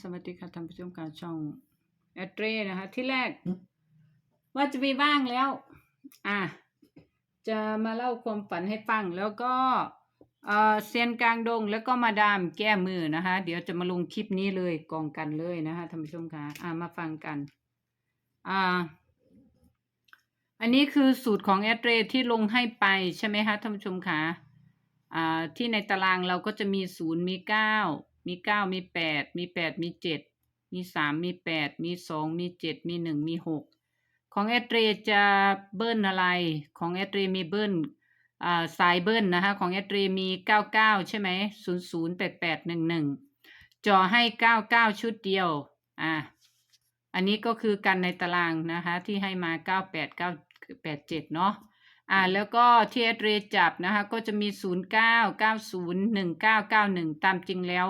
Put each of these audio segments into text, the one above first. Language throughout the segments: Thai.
สวัสดีค่ะท่านผู้ชมการช่องแอดเรนะคะ ที่แรก ว่าจะมีบ้างแล้ว อะ จะมาเล่าความฝันให้ฟัง แล้วก็เอ่อเซียนกลางดง แล้วก็มาดามแก้มือนะคะ เดี๋ยวจะมาลงคลิปนี้เลยกองกันเลยนะคะท่านผู้ชมค่ะอะมาฟังกัน อ่า อันนี้คือสูตรของแอดเรที่ลงให้ไปใช่ไหมคะท่านผู้ชมค่ะอ่าที่ในตารางเราก็จะมีศูนย์มีเก้า มีเก้ามีแปดมีแปดมีเจ็ดมีสามมีแปดมีสองมีเจ็ดมีหนึ่งมีหกของแอดเรจะเบิ้ลอะไร ของแอดเรมีเบิ้ลอ่าสายเบิ้ลนะคะ ของแอดเรมีเก้าเก้าใช่ไหมศูนย์ศูนย์แปดแปดหนึ่งหนึ่งจอให้เก้าเก้าชุดเดียว อ่า อันนี้ก็คือกันในตารางนะคะ ที่ให้มาเก้าแปดเก้าแปดเจ็ดเนาะอ่าแล้วก็ที่แอเรจับนะคะก็จะมีศูนย์เก้าเก้าศูนย์หนึ่งเก้าเก้าหนึ่งตามจริงแล้ว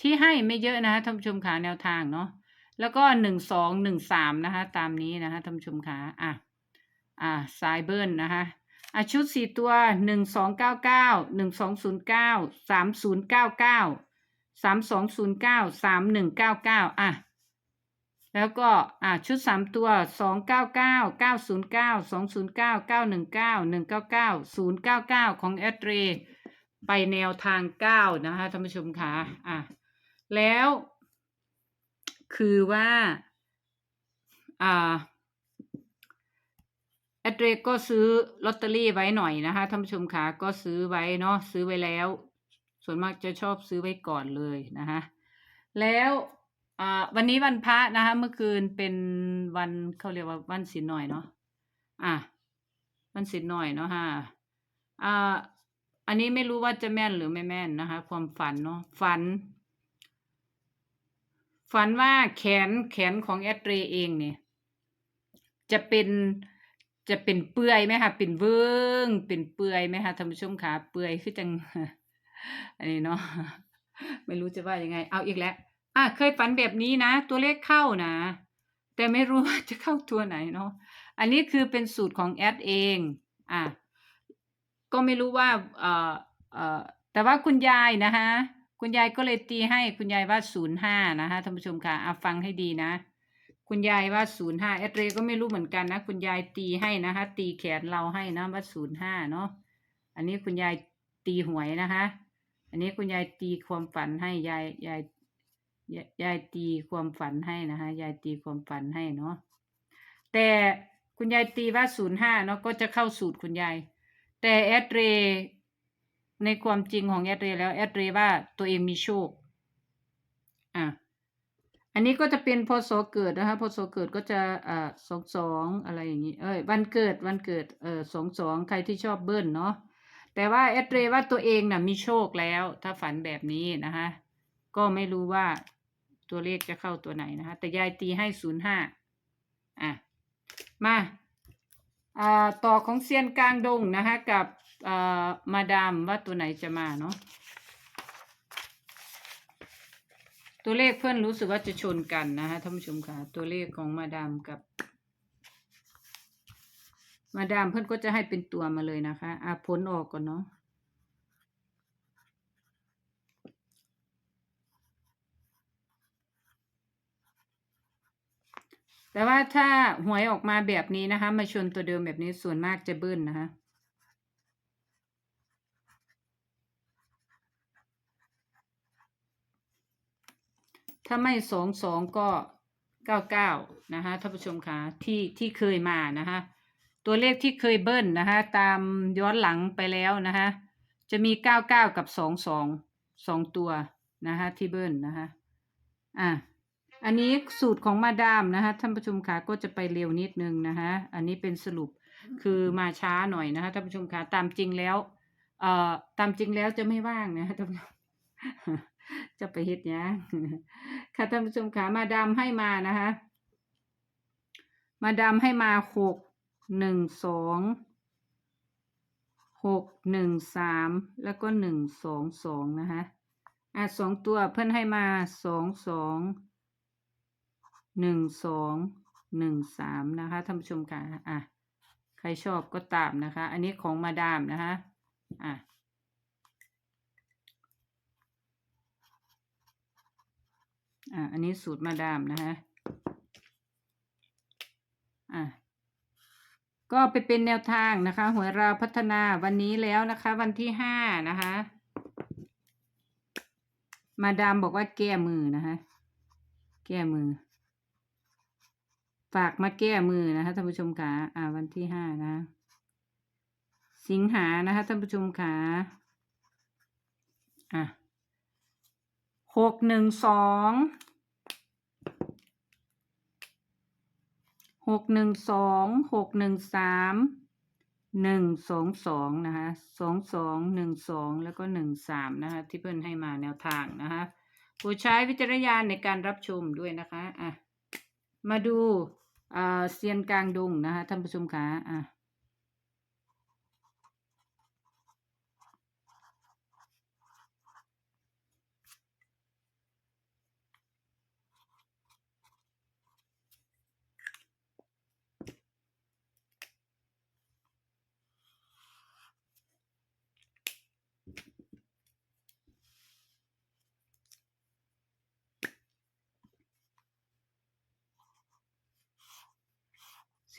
ที่ให้ไม่เยอะนะคะท่านผู้ชมขาแนวทางเนาะแล้วก็หนึ่งสองหนึ่งสามนะคะ ตามนี้นะคะท่านผู้ชมขาอะอ่าสายเบิร์นนะคะอะชุดสี่ตัวหนึ่งสองเก้าเก้าหนึ่งสองศูนย์เก้าสามศูนย์เก้าเก้าสามสองศูนย์เก้าสามหนึ่งเก้าเก้าอะแล้วก็อ่าชุดสามตัวสองเก้าเก้าเก้าศูนย์เก้าสองศูนย์เก้าเก้าหนึ่งเก้าหนึ่งเก้าเก้าศูนย์เก้าเก้าของแอดเร ไปแนวทางเก้านะคะท่านผู้ชมคะอะแล้วคือว่าอ่าแอดเรก็ซื้อลอตเตอรี่ไว้หน่อยนะคะท่านผู้ชมคะก็ซื้อไว้เนาะซื้อไว้แล้ว ส่วนมากจะชอบซื้อไว้ก่อนเลยนะคะแล้วอ่าวันนี้วันพระนะคะเมื่อคืนเป็นวันเขาเรียกว่าวันศีลหน่อยเนาะอะวันศีลหน่อยเนาะฮะอ่า อันนี้ไม่รู้ว่าจะแม่นหรือไม่แม่นนะคะ ความฝันเนาะฝัน ฝันว่าแขนแขนของแอดเรเองเนี่ย จะเป็นจะเป็นเปื่อยไหมคะเป็นเวิ้งเป็นเปื่อยไหมคะท่านผู้ชมขาเปื่อยคือจังอันนี้เนาะไม่รู้จะว่ายังไง เอาอีกแล้วอะเคยฝันแบบนี้นะ ตัวเลขเข้านะ แต่ไม่รู้ว่าจะเข้าตัวไหนเนาะอันนี้คือเป็นสูตรของแอดเอง อะ ก็ไม่รู้ว่าเอ่อเอ่อแต่ว่าคุณยายนะคะคุณยายก็เลยตีให้คุณยายว่าศูนย์ห้านะคะท่านผู้ชมค่ะเอะฟังให้ดีนะ คุณยายว่าศูนย์ห้าแอดเรก็ไม่รู้เหมือนกันนะ คุณยายตีให้นะคะ ตีแขนเราให้นะว่าศูนย์ห้าเนาะอันนี้คุณยายตีหวยนะคะ อันนี้คุณยายตีความฝันให้ยายยายยายตีความฝันให้นะคะยายตีความฝันให้เนาะแต่คุณยายตีว่าศูนย์ห้าเนาะก็จะเข้าสูตรคุณยาย แต่แอดเรในความจริงของแอดเรแล้วแอดเรว่าตัวเองมีโชค อะ อันนี้ก็จะเป็นพศเกิดนะคะพศเกิดก็จะอ่าสองสองอะไรอย่างนี้ เอ้ยวันเกิดวันเกิดเออสองสองใครที่ชอบเบิ้ลเนาะแต่ว่าแอดเรว่าตัวเองน่ะมีโชคแล้ว ถ้าฝันแบบนี้นะคะก็ไม่รู้ว่าตัวเลขจะเข้าตัวไหนนะคะแต่ยายตีให้ศูนย์ห้าอะ มา ต่อของเซียนกลางดงนะคะกับมาดามว่าตัวไหนจะมาเนาะตัวเลขเพื่อนรู้สึกว่าจะชนกันนะคะท่านผู้ชมค่ะ ตัวเลขของมาดามกับ มาดามเพื่อนก็จะให้เป็นตัวมาเลยนะคะอะผลออกก่อนเนาะ แต่ว่าถ้าหวยออกมาแบบนี้นะคะ มาชนตัวเดิมแบบนี้ส่วนมากจะเบิ้ลนะคะถ้าไม่สองสองก็เก้าเก้านะคะท่านผู้ชมคะที่ที่เคยมานะคะตัวเลขที่เคยเบิ้ลนะคะตามย้อนหลังไปแล้วนะคะจะมีเก้าเก้ากับสองสองสองตัวนะคะที่เบิ้ลนะคะอะ อันนี้สูตรของมาดามนะคะท่านผู้ชมคะก็จะไปเร็วนิดนึงนะคะอันนี้เป็นสรุปคือมาช้าหน่อยนะคะท่านผู้ชมคะตามจริงแล้วเอ่อตามจริงแล้วจะไม่ว่างนะคะท่านผู้ชมจะไปเฮ็ดหยังค่ะท่านผู้ชมคะมาดามให้มานะคะมาดามให้มาหกหนึ่งสองหกหนึ่งสามแล้วก็หนึ่งสองสองนะคะอะสองตัวเพื่อนให้มาสองสอง หนึ่งสองหนึ่งสามนะคะท่านผู้ชมค่ะอะใครชอบก็ตามนะคะ อันนี้ของมาดามนะคะอะอะอันนี้สูตรมาดามนะคะอะก็ไปเป็นแนวทางนะคะหวยราพัฒนาวันนี้แล้วนะคะ วันที่ห้านะคะ มาดามบอกว่าแก้มือนะคะ แก้มือ ฝากมาแก้มือนะคะท่านผู้ชมขาอ่า วันที่ห้านะ สิงหานะคะท่านผู้ชมขาอะหกหนึ่งสองหกหนึ่งสองหกหนึ่งสามหนึ่งสองสองนะคะสองสองหนึ่งสองแล้วก็หนึ่งสามนะคะ ที่เพื่อนให้มาแนวทางนะคะโปรดใช้วิจารณญาณในการรับชมด้วยนะคะ อะ มาดู เซียนกลางดงนะคะท่านผู้ชมคะอะ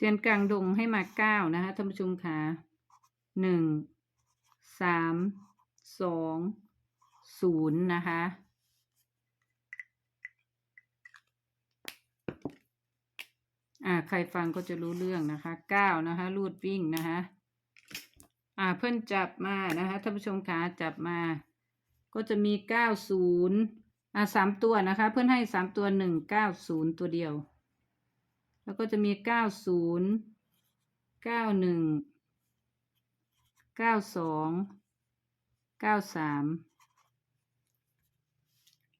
เสียนกลางดงให้มาเก้านะคะท่านผู้ชมค่ะหนึ่งสามสองศูนย์นะคะอ่าใครฟังก็จะรู้เรื่องนะคะเก้านะคะรูดวิ่งนะคะอ่าเพื่อนจับมานะคะท่านผู้ชมคะจับมา ก็จะมีเก้าศูนย์อ่าสามตัวนะคะ เพื่อนให้สามตัวหนึ่งเก้าศูนย์ตัวเดียว แล้วก็จะมีเก้าศูนย์เก้าหนึ่งเก้าสองเก้าสาม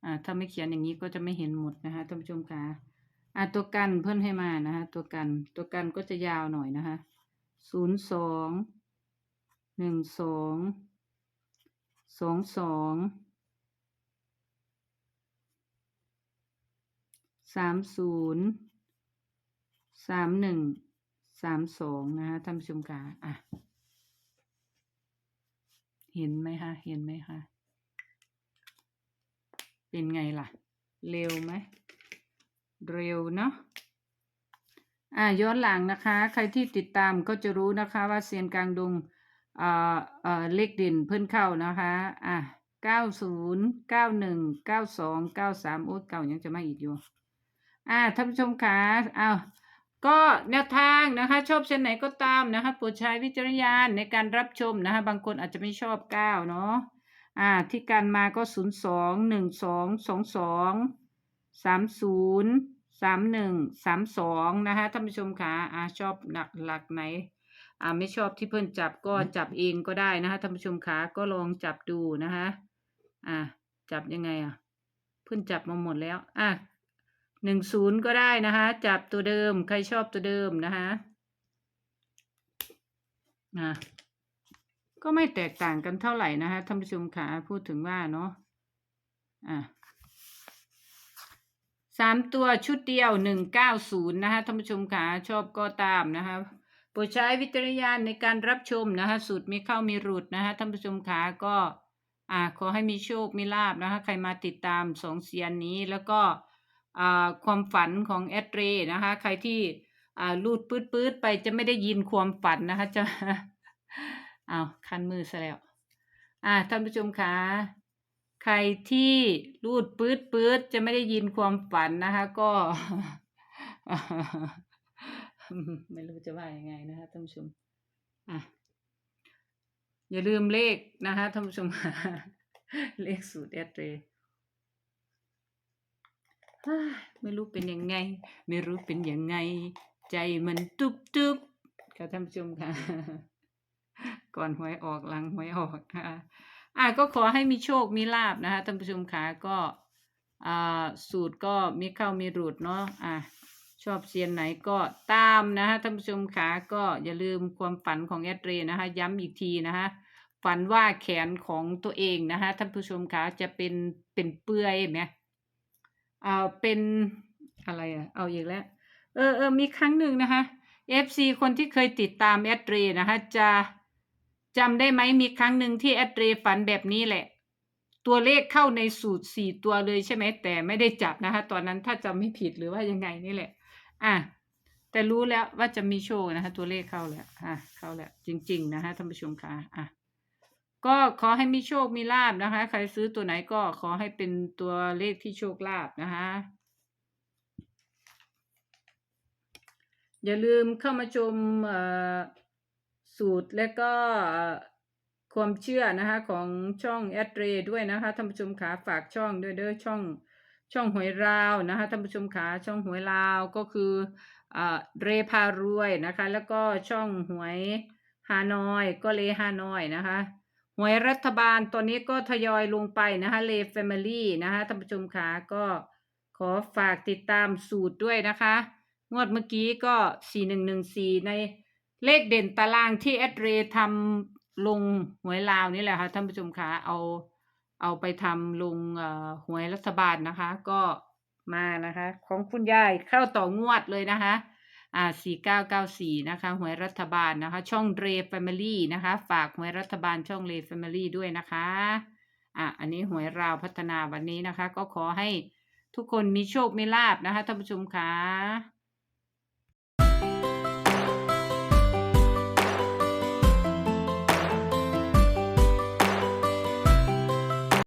อ่าถ้าไม่เขียนอย่างนี้ก็จะไม่เห็นหมดนะคะท่านผู้ชมคะอ่าตัวกันเพื่นให้มานะคะตัวกันตัวกันก็จะยาวหน่อยนะคะศูนย์สองหนึ่งสองสองสองสามศูนย์ สามหนึ่งสามสองนะคะท่านผู้ชมคะอะ เห็นไหมคะเห็นไหมคะเป็นไงล่ะ เร็วไหมเร็วเนาะอะย้อนหลังนะคะ ใครที่ติดตามก็จะรู้นะคะว่าเซียนกลางดงอ่าเอ่อเลขเด่นเพิ่นเข้านะคะอะเก้าศูนย์เก้าหนึ่งเก้าสองเก้าสามโอ้ยเก้ายังจะมาอีกอยู่อ่าท่านผู้ชมคะอ้าว ก็แนวทางนะคะชอบเช่นไหนก็ตามนะคะโปรดใช้วิจารณญาณในการรับชมนะคะบางคนอาจจะไม่ชอบเก้าเนาะอ่าที่การมาก็ศูนย์สองหนึ่งสองสองสองสามศูนย์สามหนึ่งสามสองนะคะท่านผู้ชมคะอ่าชอบหลักหลักไหนอ่าไม่ชอบที่เพื่อนจับก็จับเองก็ได้นะคะท่านผู้ชมคะก็ลองจับดูนะคะอ่าจับยังไงอะ เพื่อนจับมาหมดแล้วอะ หนึ่งศูนย์ก็ได้นะคะ จับตัวเดิมใครชอบตัวเดิมนะคะอะก็ไม่แตกต่างกันเท่าไหร่นะคะท่านผู้ชมค่ะพูดถึงว่าเนาะอะสามตัวชุดเดียวหนึ่งเก้าศูนย์นะคะท่านผู้ชมค่ะชอบก็ตามนะคะโปรดใช้วิจารณญาณในการรับชมนะคะสูตรมีเข้ามีหลุดนะคะท่านผู้ชมค่ะก็อ่าขอให้มีโชคมีลาบนะคะใครมาติดตามสองเซียนนี้แล้วก็ ความฝันของแอดเรนะคะ ใครที่ลูดปืดปืดๆไปจะไม่ได้ยินความฝันนะคะจะอ้าวคันมือซะแล้วอ่าท่านผู้ชมคะใครที่ลูดปืดปืดๆจะไม่ได้ยินความฝันนะคะ ก็ ไม่รู้จะว่ายังไงนะคะท่านผู้ชมอะอย่าลืมเลขนะคะท่านผู้ชมเลขสูตรแอดเร ไม่รู้เป็นยังไง ไม่รู้เป็นยังไง ใจมันตุบตุบค่ะท่านผู้ชมค่ะ ก่อนหวยออกหลังหวยออกค่ะอะก็ขอให้มีโชคมีลาบนะคะท่านผู้ชมค่ะก็อ่าสูตรก็มีเข้ามีหลุดเนาะอะชอบเซียนไหนก็ตามนะคะท่านผู้ชมค่ะก็อย่าลืมความฝันของแอดเรนะคะ ย้ำอีกทีนะคะฝันว่าแขนของตัวเองนะคะท่านผู้ชมคะจะเป็นเป็นเปื่อยไหม เอาเป็นอะไรอะ เอาอีกแล้ว เออเออมีครั้งหนึ่งนะคะ FC คนที่เคยติดตามแอดเรนะคะจะจำได้ไหมมีครั้งหนึ่งที่แอดเรฝันแบบนี้แหละ ตัวเลขเข้าในสูตรสี่ตัวเลยใช่ไหมแต่ไม่ได้จับนะคะ ตอนนั้นถ้าจำไม่ผิดหรือว่ายังไงนี่แหละ อะแต่รู้แล้วว่าจะมีโชคนะคะ ตัวเลขเข้าแล้วอะเข้าแล้วจริง ๆ นะคะท่านผู้ชมคะอะ ก็ขอให้มีโชคมีลาบนะคะ ใครซื้อตัวไหนก็ขอให้เป็นตัวเลขที่โชคลาภนะคะ อย่าลืมเข้ามาชมสูตรและก็ความเชื่อนะคะของช่องแอดเรด้วยนะคะท่านผู้ชมขาฝากช่องด้วยเด้อช่องช่องหวยราวนะคะท่านผู้ชมขาช่องหวยราวก็คือเอ่อเรพารวยนะคะ แล้วก็ช่องหวยฮานอยก็เลฮานอยนะคะ หวยรัฐบาลตอนนี้ก็ทยอยลงไปนะคะเลฟแฟมิลี่นะคะท่านผู้ชมขาก็ขอฝากติดตามสูตรด้วยนะคะ งวดเมื่อกี้ก็ 4114 ในเลขเด่นตารางที่แอดเรทำลงหวยลาวนี่แหละค่ะท่านผู้ชมคะเอาเอาไปทำลงหวยรัฐบาลนะคะ ก็มานะคะ ของคุณยายเข้าต่องวดเลยนะคะ อ่า4994 นะคะ หวยรัฐบาลนะคะ ช่องเรฟแฟมิลี่นะคะ ฝากหวยรัฐบาลช่องเรฟแฟมิลี่ด้วยนะคะ อะ อันนี้หวยราวพัฒนาวันนี้นะคะ ก็ขอให้ทุกคนมีโชค มีลาบนะคะท่านผู้ชมค่ะ